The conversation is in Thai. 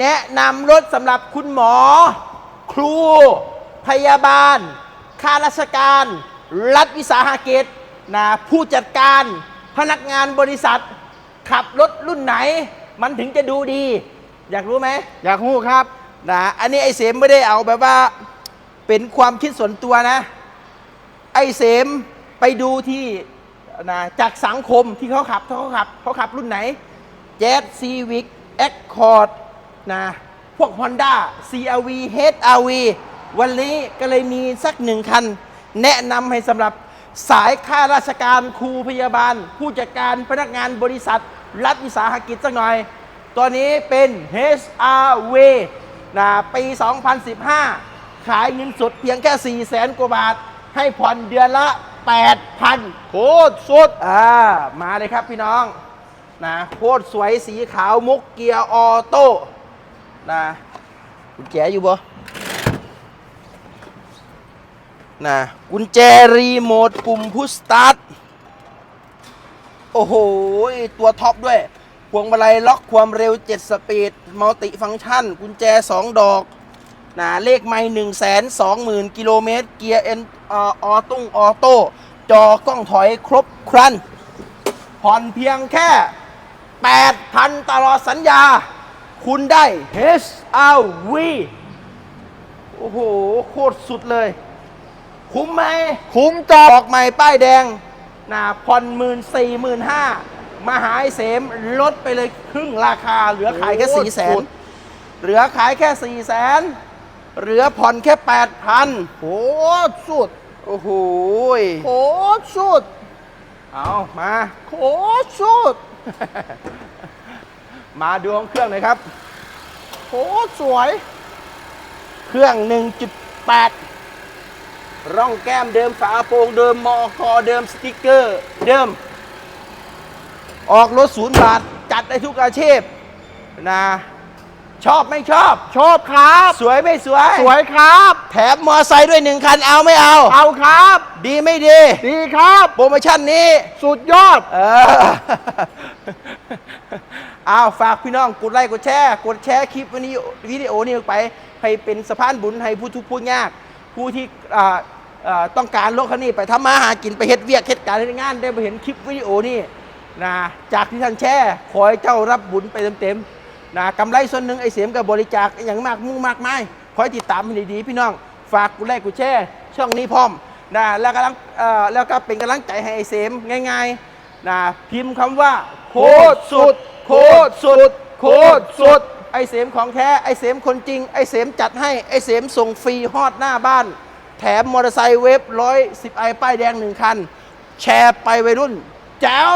แนะนำรถสำหรับคุณหมอ ครู พยาบาล ข้าราชการ รัฐวิสาหกิจนะผู้จัดการ พนักงานบริษัท ขับรถรุ่นไหน มันถึงจะดูดี อยากรู้ไหมอยากหู้ครับนะอันนี้ไอเสมไม่ได้เอาแบบว่าเป็นความคิดส่วนตัวนะ ไอเสมไปดูที่นะจากสังคมที่เขาขับเขาขับเขาขับรุ่นไหน Jet Civic Accord นะ พวก Honda CRV HRV วันนี้ก็เลยมีสักหนึ่งคัน แนะนำให้สำหรับสายข้าราชการครูพยาบาล ผู้จัดการพนักงานบริษัท รัฐวิสาหกิจสักหน่อย ตัวนี้เป็น HRV นะปี 2015 ขายเงินสดเพียงแค่ 4 0 0แสนกว่าบาท ให้ผ่อนเดือนละ 8,000 โคตรสุด อ่า มาเลยครับพี่น้อง นะ โคตรสวยสีขาวมุกเกียร์ออโต้ นะกุญแจอยู่บ่นะกุญแจรีโมทปุ่มพุชสตาร์ทโอ้โห ตัวท็อปด้วยพวงมาลัยล็อกความเร็ว 7 สปีดมัลติฟังก์ชัน กุญแจ 2 ดอกนะเลขไม่1 2 0 0 0 0กิโลเมตร เกียร์เอ็นออตุ้งออโต้จอกล้องถอยครบครันผ่อนเพียงแค่ 8,000 ตลอดสัญญา คุณได้ HRV โอ้โห โคตรสุดเลย คุ้มไหม คุ้มจอออกใหม่ป้ายแดงนะผ่อนหมื่นสี่หมื่นห้ามาหาไอ้เสมลดไปเลยครึ่งราคา เหลือขายแค่สี่แสนเหลือขายแค่สี่แสนเหลือผ่อนแค่แปดพันโคตรสุด โอ้โหโคตรสุด เอามาโคตรสุด มาดูของเครื่องหน่อยครับโคตรสวย เครื่อง 1.8 ร่องแก้มเดิมฝาโปร่งเดิมมอกอเดิมสติกเกอร์ เดิม ออกรถศูนย์บาท จัดได้ทุกอาชีพนะชอบไม่ชอบ ชอบครับ สวยไม่สวย สวยครับ แถมมอไซค์ด้วยหนึ่งคันเอาไม่เอา เอาครับ ดีไม่ดี ดีครับ โปรโมชั่นนี้ สุดยอด เออเอาฝากพี่น้องกดไลค์กดแชร์กดแชร์คลิปวันนี้วิดีโอนี้ออกไปให้เป็นสะพานบุญให้ผู้ทุกข์ผู้ยาก ผู้ที่ต้องการรถคันนี้ไปทำมาหากินไปเฮ็ดเวียกเฮ็ดการเฮ็ดงาน ได้ไปเห็นคลิปวิดีโอนี้นะจากที่ท่านแชร์ขอให้เจ้ารับบุญไปเต็มๆนะกำไรส่วนหนึ่งไอ้เสียมกับบริจาคอย่างมากมุ่งมากมายขอให้ติดตามให้ดีๆพี่น้องฝากกดไลค์กดแชร์ช่องนี้พร้อมนะแล้วกำลังแล้วก็เป็นกำลังใจให้ไอ้เสียมง่ายๆนะพิมพ์คำว่าโคตรสุด โคตรสุด โคตรสุด ไอเสมของแท้ ไอเสมคนจริง ไอเสมจัดให้ ไอเสมส่งฟรีฮอดหน้าบ้าน แถมมอเตอร์ไซค์เวฟร้อยสิบไอป้ายแดงหนึ่งคัน แชร์ไปวัยรุ่นแจ๋ว